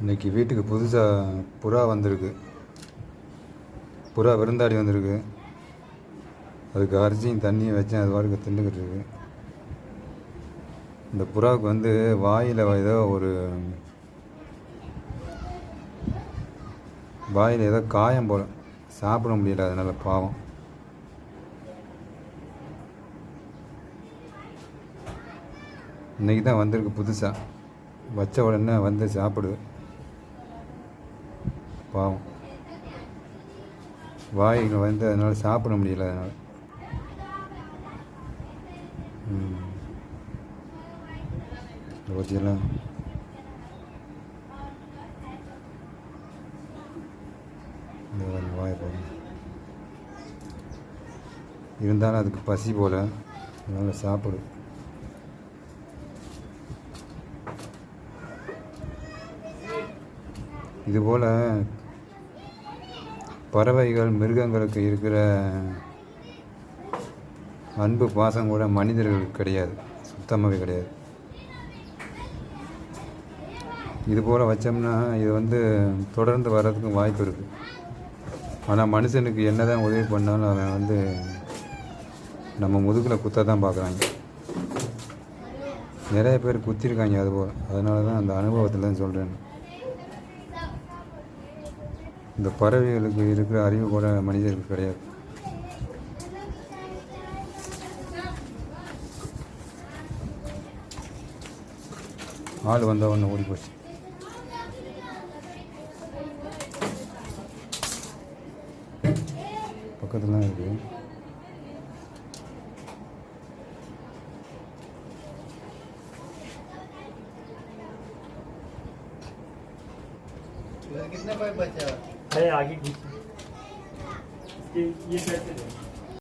இன்னைக்கு வீட்டுக்கு புதுசாக புறா வந்திருக்கு. புறா விருந்தாடி வந்திருக்கு. அதுக்கு அரிசியும் தண்ணியும் வச்சேன் அது பாட்டுக்கு தின்னுக்கிட்டு இருக்கு. இந்த புறாவுக்கு வந்து வாயில் ஏதோ ஒரு வாயில் ஏதோ காயம் போல. சாப்பிட முடியல அதனால் பாவம். இன்னைக்கு தான் வந்திருக்கு புதுசாக வச்ச உடனே வந்து சாப்பிடுது. பாவம். வாய்க்கு வந்து அதனால் சாப்பிட முடியல அதனால். ம். இருந்தாலும் அதுக்கு பசி போல. அதனால் சாப்பிடும் இதுபோல் பறவைகள் மிருகங்களுக்கு இருக்கிற அன்பு பாசம் கூட மனிதர்களுக்கு கிடையாது. சுத்தமாகவே கிடையாது. இது போல் வச்சோம்னா இது வந்து தொடர்ந்து வர்றதுக்கும் வாய்ப்பு இருக்குது ஆனால் மனுஷனுக்கு என்ன தான் உதவி பண்ணாலும் அவன் வந்து நம்ம முதுகில் குத்த தான் பார்க்குறாங்க. நிறைய பேர் குத்திருக்காங்க அதுபோல் அதனால தான் அந்த அனுபவத்தில் தான் சொல்கிறேன் இந்த பறவைகளுக்கு இருக்கிற அறிவு கூட மனிதர்களுக்கு கிடையாது ஆள் வந்த உடனே ஓடி போச்சு பக்கத்துல தான் இருக்கு इधर कितने पाइप बचा है आगे ये कैसे